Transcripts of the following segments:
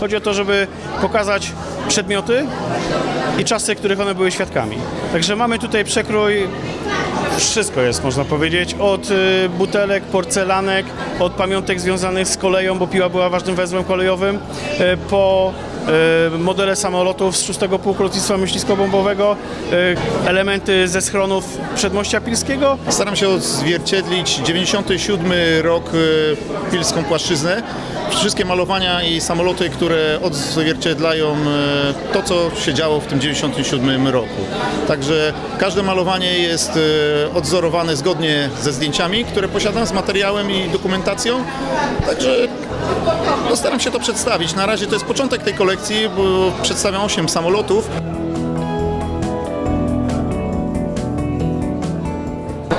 Chodzi o to, żeby pokazać przedmioty i czasy, których one były świadkami. Także mamy tutaj przekrój wszystko jest, można powiedzieć, od y, butelek, porcelanek, od pamiątek związanych z koleją, bo piła była ważnym węzłem kolejowym, y, po modele samolotów z 6 Pułku Myśliwsko-Bombowego, y, elementy ze schronów przedmościa pilskiego, Staram się odzwierciedlić 97 rok e, Pilską Płaszczyznę. Wszystkie malowania i samoloty, które odzwierciedlają e, to, co się działo w tym 97 roku. Także każde malowanie jest e, odzorowane zgodnie ze zdjęciami, które posiadam, z materiałem i dokumentacją. Także no, staram się to przedstawić. Na razie to jest początek tej kolekcji, bo przedstawiam 8 samolotów.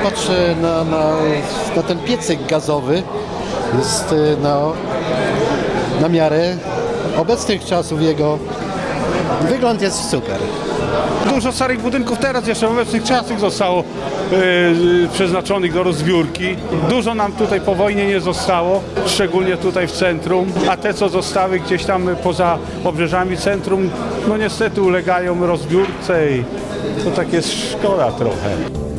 Patrzę na, na, na ten piecyk gazowy. Jest y, na, na miarę obecnych czasów jego. Wygląd jest super. Dużo starych budynków teraz jeszcze w obecnych czasach zostało e, przeznaczonych do rozbiórki. Dużo nam tutaj po wojnie nie zostało, szczególnie tutaj w centrum, a te co zostały gdzieś tam poza obrzeżami centrum, no niestety ulegają rozbiórce i to tak jest szkoda trochę.